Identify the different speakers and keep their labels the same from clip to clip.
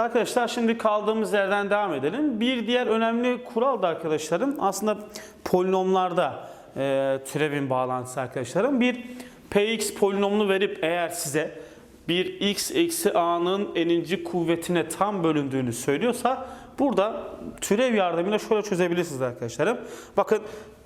Speaker 1: arkadaşlar şimdi kaldığımız yerden devam edelim. Bir diğer önemli kural da arkadaşlarım aslında polinomlarda e, türevin bağlantısı arkadaşlarım. Bir px polinomunu verip eğer size bir x eksi a'nın eninci kuvvetine tam bölündüğünü söylüyorsa burada türev yardımıyla şöyle çözebilirsiniz arkadaşlarım. Bakın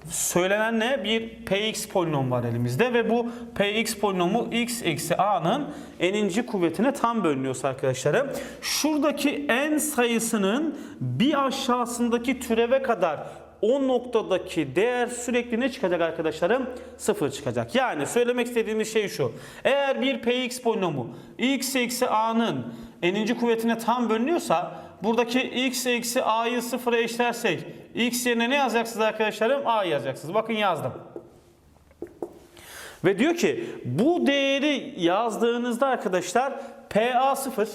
Speaker 1: söylenen ne? Bir px polinom var elimizde ve bu px polinomu x eksi a'nın eninci kuvvetine tam bölünüyorsa arkadaşlarım. Şuradaki n sayısının bir aşağısındaki türeve kadar o noktadaki değer sürekli ne çıkacak arkadaşlarım? Sıfır çıkacak. Yani söylemek istediğimiz şey şu. Eğer bir px polinomu x eksi a'nın n'inci kuvvetine tam bölünüyorsa buradaki x eksi a'yı sıfıra eşlersek x yerine ne yazacaksınız arkadaşlarım? a yazacaksınız. Bakın yazdım. Ve diyor ki bu değeri yazdığınızda arkadaşlar PA 0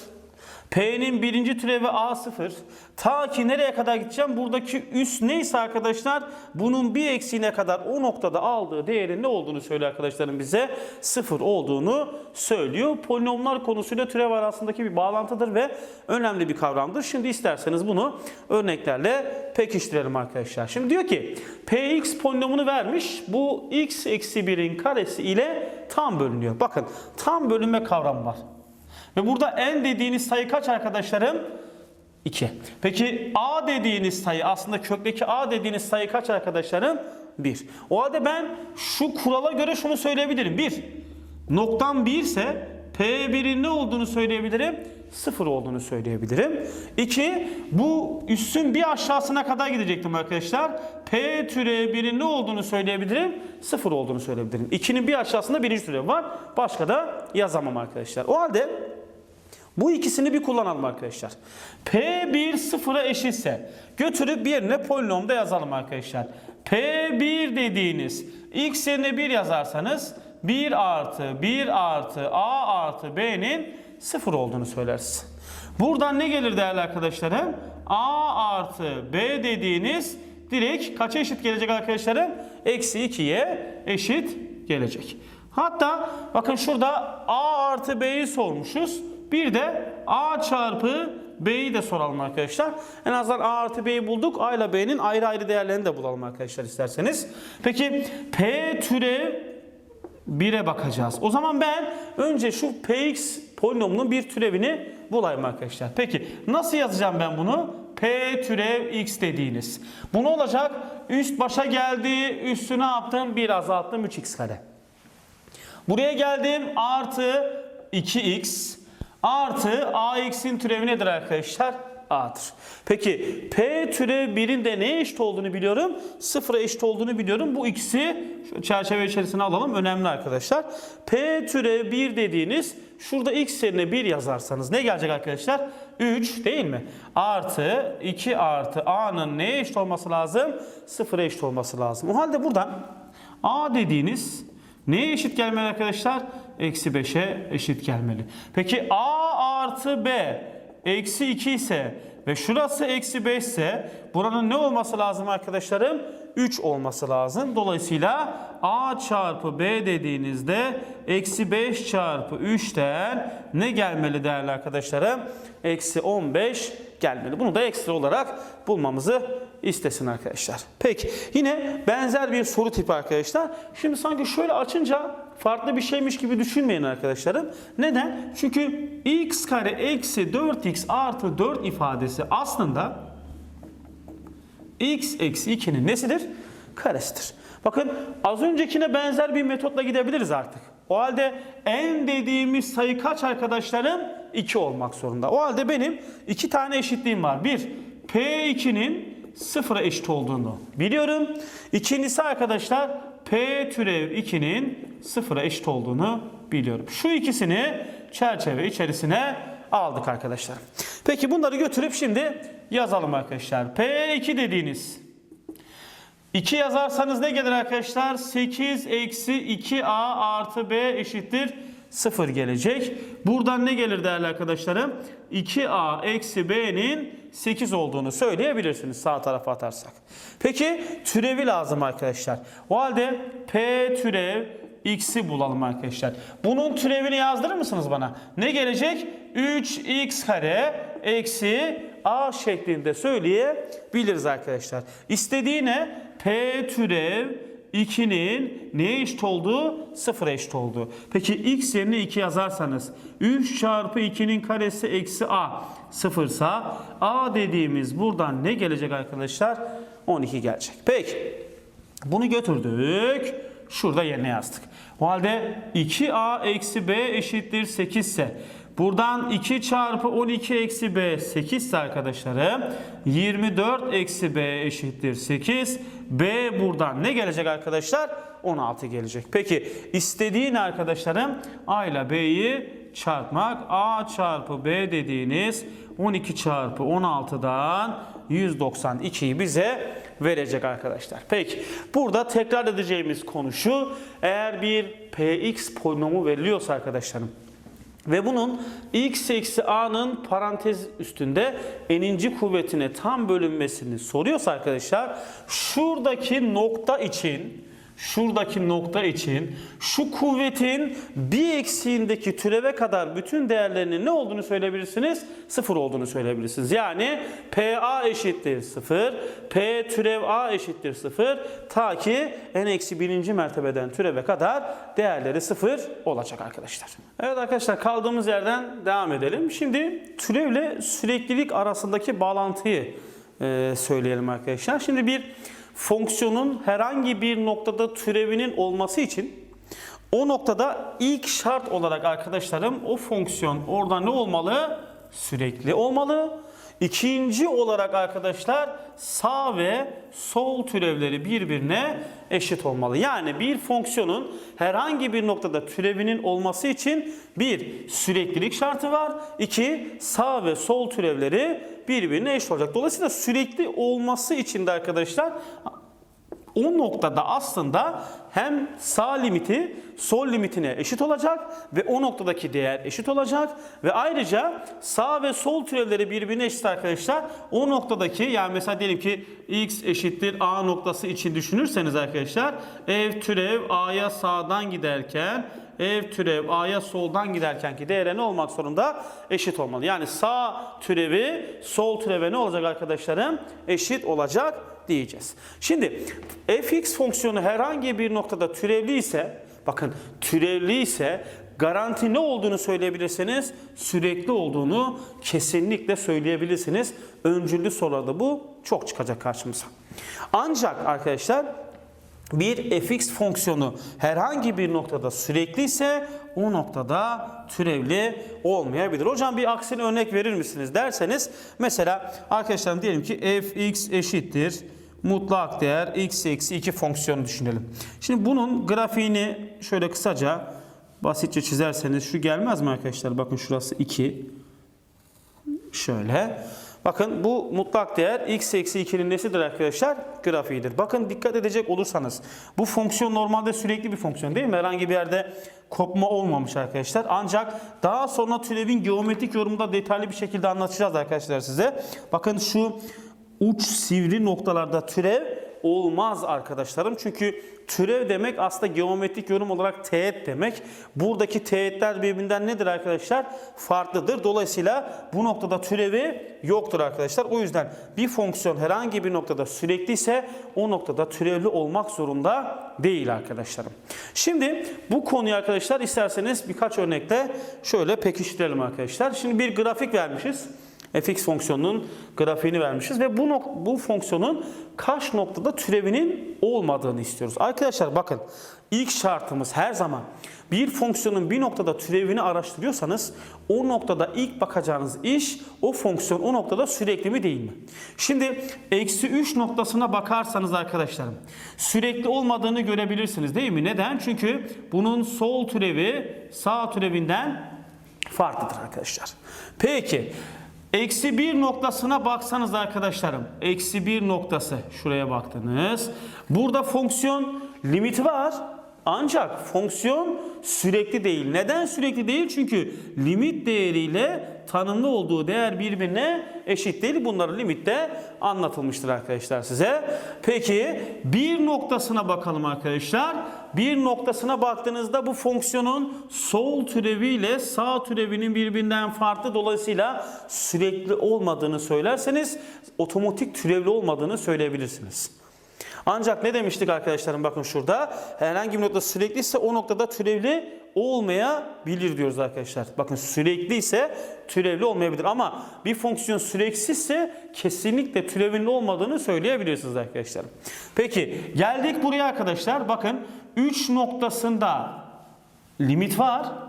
Speaker 1: P'nin birinci türevi A0. Ta ki nereye kadar gideceğim? Buradaki üst neyse arkadaşlar bunun bir eksiğine kadar o noktada aldığı değerin ne olduğunu söylüyor arkadaşlarım bize. Sıfır olduğunu söylüyor. Polinomlar konusuyla türev arasındaki bir bağlantıdır ve önemli bir kavramdır. Şimdi isterseniz bunu örneklerle pekiştirelim arkadaşlar. Şimdi diyor ki Px polinomunu vermiş. Bu x eksi 1'in karesi ile tam bölünüyor. Bakın tam bölünme kavramı var. Ve burada n dediğiniz sayı kaç arkadaşlarım? 2. Peki a dediğiniz sayı aslında kökteki a dediğiniz sayı kaç arkadaşlarım? 1. O halde ben şu kurala göre şunu söyleyebilirim. 1. Noktam 1 ise P1'in ne olduğunu söyleyebilirim? 0 olduğunu söyleyebilirim. 2. Bu üssün bir aşağısına kadar gidecektim arkadaşlar. P türev 1'in ne olduğunu söyleyebilirim? 0 olduğunu söyleyebilirim. 2'nin bir aşağısında birinci türev var. Başka da yazamam arkadaşlar. O halde bu ikisini bir kullanalım arkadaşlar. P1 sıfıra eşitse götürüp yerine polinomda yazalım arkadaşlar. P1 dediğiniz x yerine 1 yazarsanız 1 artı 1 artı a artı b'nin sıfır olduğunu söyleriz. Buradan ne gelir değerli arkadaşlarım? a artı b dediğiniz direkt kaça eşit gelecek arkadaşlarım? Eksi 2'ye eşit gelecek. Hatta bakın şurada a artı b'yi sormuşuz. Bir de a çarpı b'yi de soralım arkadaşlar. En azından a artı b'yi bulduk. a ile b'nin ayrı ayrı değerlerini de bulalım arkadaşlar isterseniz. Peki p türev 1'e bakacağız. O zaman ben önce şu px polinomunun bir türevini bulayım arkadaşlar. Peki nasıl yazacağım ben bunu? P türev x dediğiniz. Bu ne olacak? Üst başa geldi. Üstü ne yaptım? 1 azalttım 3x kare. Buraya geldim. Artı 2x artı ax'in türevi nedir arkadaşlar? A'dır. Peki P türev 1'in de neye eşit olduğunu biliyorum? Sıfıra eşit olduğunu biliyorum. Bu ikisi şu çerçeve içerisine alalım. Önemli arkadaşlar. P türev 1 dediğiniz şurada x yerine 1 yazarsanız ne gelecek arkadaşlar? 3 değil mi? Artı 2 artı A'nın neye eşit olması lazım? Sıfıra eşit olması lazım. O halde buradan A dediğiniz Neye eşit gelmeli arkadaşlar? Eksi 5'e eşit gelmeli. Peki A artı B eksi 2 ise ve şurası eksi 5 ise buranın ne olması lazım arkadaşlarım? 3 olması lazım. Dolayısıyla A çarpı B dediğinizde eksi 5 çarpı 3'ten ne gelmeli değerli arkadaşlarım? Eksi 15 gelmeli. Bunu da ekstra olarak bulmamızı istesin arkadaşlar. Peki yine benzer bir soru tipi arkadaşlar. Şimdi sanki şöyle açınca farklı bir şeymiş gibi düşünmeyin arkadaşlarım. Neden? Çünkü x kare eksi 4x artı 4 ifadesi aslında x eksi 2'nin nesidir? Karesidir. Bakın az öncekine benzer bir metotla gidebiliriz artık. O halde n dediğimiz sayı kaç arkadaşlarım? 2 olmak zorunda. O halde benim iki tane eşitliğim var. Bir, P2'nin sıfıra eşit olduğunu biliyorum. İkincisi arkadaşlar P türev 2'nin sıfıra eşit olduğunu biliyorum. Şu ikisini çerçeve içerisine aldık arkadaşlar. Peki bunları götürüp şimdi yazalım arkadaşlar. P2 dediğiniz 2 yazarsanız ne gelir arkadaşlar? 8 eksi 2a artı b eşittir 0 gelecek. Buradan ne gelir değerli arkadaşlarım? 2a eksi b'nin 8 olduğunu söyleyebilirsiniz sağ tarafa atarsak. Peki türevi lazım arkadaşlar. O halde p türev x'i bulalım arkadaşlar. Bunun türevini yazdırır mısınız bana? Ne gelecek? 3x kare eksi a şeklinde söyleyebiliriz arkadaşlar. İstediği ne? P türev 2'nin neye eşit olduğu? Sıfıra eşit olduğu. Peki x yerine 2 yazarsanız 3 çarpı 2'nin karesi eksi a sıfırsa a dediğimiz buradan ne gelecek arkadaşlar? 12 gelecek. Peki bunu götürdük. Şurada yerine yazdık. O halde 2a eksi b eşittir 8 ise buradan 2 çarpı 12 eksi b 8 ise arkadaşlarım 24 eksi b eşittir 8. b buradan ne gelecek arkadaşlar? 16 gelecek. Peki istediğin arkadaşlarım a ile b'yi çarpmak. a çarpı b dediğiniz 12 çarpı 16'dan 192'yi bize verecek arkadaşlar. Peki burada tekrar edeceğimiz konu şu. Eğer bir px polinomu veriliyorsa arkadaşlarım ve bunun x eksi a'nın parantez üstünde eninci kuvvetine tam bölünmesini soruyorsa arkadaşlar şuradaki nokta için şuradaki nokta için şu kuvvetin bir eksiğindeki türeve kadar bütün değerlerinin ne olduğunu söyleyebilirsiniz? Sıfır olduğunu söyleyebilirsiniz. Yani PA eşittir sıfır, P türev A eşittir sıfır ta ki n eksi birinci mertebeden türeve kadar değerleri sıfır olacak arkadaşlar. Evet arkadaşlar kaldığımız yerden devam edelim. Şimdi türevle süreklilik arasındaki bağlantıyı söyleyelim arkadaşlar. Şimdi bir fonksiyonun herhangi bir noktada türevinin olması için o noktada ilk şart olarak arkadaşlarım o fonksiyon orada ne olmalı? Sürekli olmalı. İkinci olarak arkadaşlar sağ ve sol türevleri birbirine eşit olmalı. Yani bir fonksiyonun herhangi bir noktada türevinin olması için bir süreklilik şartı var. iki sağ ve sol türevleri birbirine eşit olacak. Dolayısıyla sürekli olması için de arkadaşlar o noktada aslında hem sağ limiti sol limitine eşit olacak ve o noktadaki değer eşit olacak ve ayrıca sağ ve sol türevleri birbirine eşit arkadaşlar. O noktadaki yani mesela diyelim ki x eşittir a noktası için düşünürseniz arkadaşlar ev türev a'ya sağdan giderken ev türev a'ya soldan giderkenki değere ne olmak zorunda? Eşit olmalı. Yani sağ türevi sol türeve ne olacak arkadaşlarım? Eşit olacak diyeceğiz. Şimdi fx fonksiyonu herhangi bir noktada türevli ise bakın türevli ise garanti ne olduğunu söyleyebilirsiniz? Sürekli olduğunu kesinlikle söyleyebilirsiniz. Öncüllü sorularda bu çok çıkacak karşımıza. Ancak arkadaşlar bir fx fonksiyonu herhangi bir noktada sürekli ise o noktada türevli olmayabilir. Hocam bir aksine örnek verir misiniz derseniz mesela arkadaşlar diyelim ki fx eşittir mutlak değer x eksi 2 fonksiyonu düşünelim. Şimdi bunun grafiğini şöyle kısaca basitçe çizerseniz şu gelmez mi arkadaşlar? Bakın şurası 2. Şöyle. Bakın bu mutlak değer x eksi 2'nin nesidir arkadaşlar? Grafiğidir. Bakın dikkat edecek olursanız bu fonksiyon normalde sürekli bir fonksiyon değil mi? Herhangi bir yerde kopma olmamış arkadaşlar. Ancak daha sonra türevin geometrik yorumunda detaylı bir şekilde anlatacağız arkadaşlar size. Bakın şu uç sivri noktalarda türev olmaz arkadaşlarım. Çünkü türev demek aslında geometrik yorum olarak teğet demek. Buradaki teğetler birbirinden nedir arkadaşlar? Farklıdır. Dolayısıyla bu noktada türevi yoktur arkadaşlar. O yüzden bir fonksiyon herhangi bir noktada sürekli ise o noktada türevli olmak zorunda değil arkadaşlarım. Şimdi bu konuyu arkadaşlar isterseniz birkaç örnekle şöyle pekiştirelim arkadaşlar. Şimdi bir grafik vermişiz fx fonksiyonunun grafiğini vermişiz ve bu bu fonksiyonun kaç noktada türevinin olmadığını istiyoruz. Arkadaşlar bakın ilk şartımız her zaman bir fonksiyonun bir noktada türevini araştırıyorsanız o noktada ilk bakacağınız iş o fonksiyon o noktada sürekli mi değil mi? Şimdi eksi 3 noktasına bakarsanız arkadaşlarım sürekli olmadığını görebilirsiniz değil mi? Neden? Çünkü bunun sol türevi sağ türevinden farklıdır arkadaşlar. Peki Eksi bir noktasına baksanız arkadaşlarım. Eksi bir noktası. Şuraya baktınız. Burada fonksiyon limiti var. Ancak fonksiyon sürekli değil. Neden sürekli değil? Çünkü limit değeriyle tanımlı olduğu değer birbirine eşit değil. Bunların limitte anlatılmıştır arkadaşlar size. Peki bir noktasına bakalım arkadaşlar. Bir noktasına baktığınızda bu fonksiyonun sol türevi ile sağ türevinin birbirinden farklı dolayısıyla sürekli olmadığını söylerseniz otomatik türevli olmadığını söyleyebilirsiniz. Ancak ne demiştik arkadaşlarım bakın şurada herhangi bir nokta sürekliyse o noktada türevli olmayabilir diyoruz arkadaşlar. Bakın sürekli ise türevli olmayabilir ama bir fonksiyon süreksizse kesinlikle türevinin olmadığını söyleyebilirsiniz arkadaşlar. Peki geldik buraya arkadaşlar bakın 3 noktasında limit var.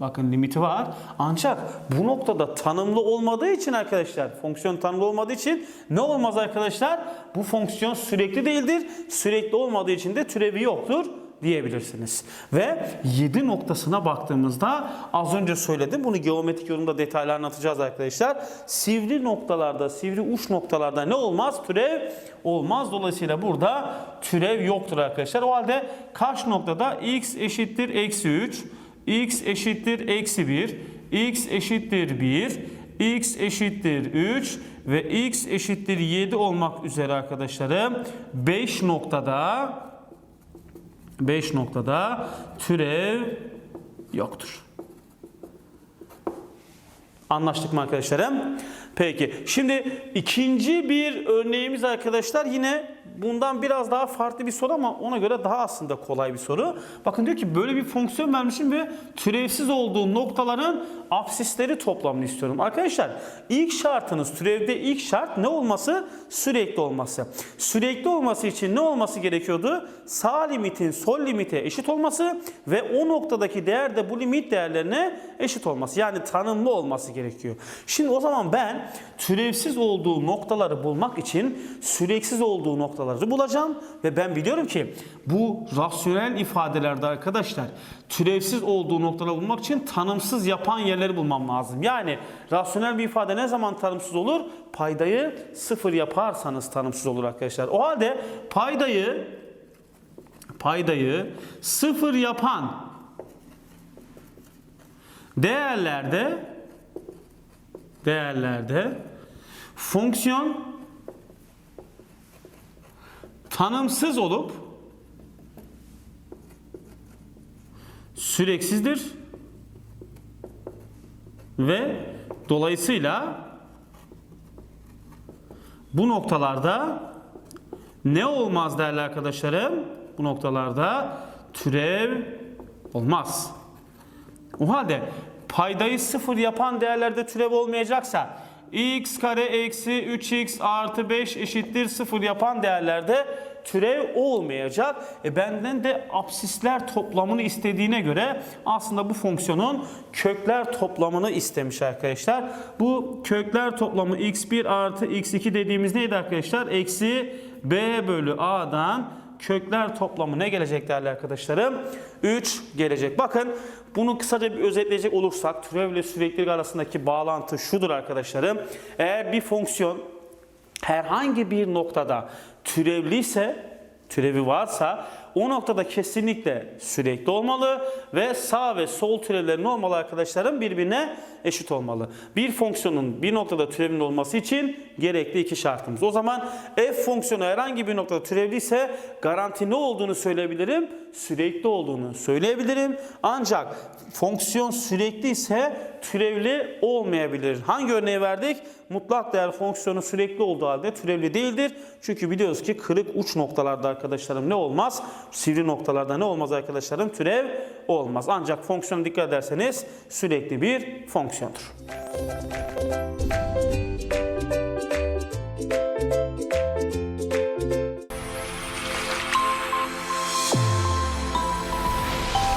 Speaker 1: Bakın limiti var. Ancak bu noktada tanımlı olmadığı için arkadaşlar, fonksiyon tanımlı olmadığı için ne olmaz arkadaşlar? Bu fonksiyon sürekli değildir. Sürekli olmadığı için de türevi yoktur diyebilirsiniz. Ve 7 noktasına baktığımızda az önce söyledim. Bunu geometrik yorumda detaylı anlatacağız arkadaşlar. Sivri noktalarda, sivri uç noktalarda ne olmaz? Türev olmaz. Dolayısıyla burada türev yoktur arkadaşlar. O halde kaç noktada x eşittir eksi 3, x eşittir eksi 1, x eşittir 1, x eşittir 3 ve x eşittir 7 olmak üzere arkadaşlarım 5 noktada 5 noktada türev yoktur. Anlaştık mı arkadaşlarım? Peki. Şimdi ikinci bir örneğimiz arkadaşlar yine bundan biraz daha farklı bir soru ama ona göre daha aslında kolay bir soru. Bakın diyor ki böyle bir fonksiyon vermişim ve türevsiz olduğu noktaların absisleri toplamını istiyorum. Arkadaşlar ilk şartınız türevde ilk şart ne olması? Sürekli olması. Sürekli olması için ne olması gerekiyordu? Sağ limitin sol limite eşit olması ve o noktadaki değer de bu limit değerlerine eşit olması. Yani tanımlı olması gerekiyor. Şimdi o zaman ben türevsiz olduğu noktaları bulmak için süreksiz olduğu noktaları bulacağım ve ben biliyorum ki bu rasyonel ifadelerde arkadaşlar türevsiz olduğu noktaları bulmak için tanımsız yapan yerleri bulmam lazım. Yani rasyonel bir ifade ne zaman tanımsız olur? Paydayı sıfır yaparsanız tanımsız olur arkadaşlar. O halde paydayı paydayı sıfır yapan değerlerde değerlerde fonksiyon tanımsız olup süreksizdir ve dolayısıyla bu noktalarda ne olmaz değerli arkadaşlarım? Bu noktalarda türev olmaz. O halde paydayı sıfır yapan değerlerde türev olmayacaksa x kare eksi 3x artı 5 eşittir sıfır yapan değerlerde türev olmayacak. E benden de absisler toplamını istediğine göre aslında bu fonksiyonun kökler toplamını istemiş arkadaşlar. Bu kökler toplamı x1 artı x2 dediğimiz neydi arkadaşlar? Eksi b bölü a'dan kökler toplamı ne gelecek değerli arkadaşlarım? 3 gelecek. Bakın bunu kısaca bir özetleyecek olursak türev ile süreklilik arasındaki bağlantı şudur arkadaşlarım. Eğer bir fonksiyon herhangi bir noktada türevliyse, türevi varsa o noktada kesinlikle sürekli olmalı ve sağ ve sol türevlerin olmalı arkadaşlarım birbirine eşit olmalı. Bir fonksiyonun bir noktada türevinin olması için gerekli iki şartımız. O zaman f fonksiyonu herhangi bir noktada türevliyse garanti ne olduğunu söyleyebilirim? Sürekli olduğunu söyleyebilirim. Ancak fonksiyon sürekli ise türevli olmayabilir. Hangi örneği verdik? Mutlak değer fonksiyonu sürekli olduğu halde türevli değildir. Çünkü biliyoruz ki kırık uç noktalarda arkadaşlarım ne olmaz? Sivri noktalarda ne olmaz arkadaşlarım? Türev olmaz. Ancak fonksiyona dikkat ederseniz sürekli bir fonksiyondur.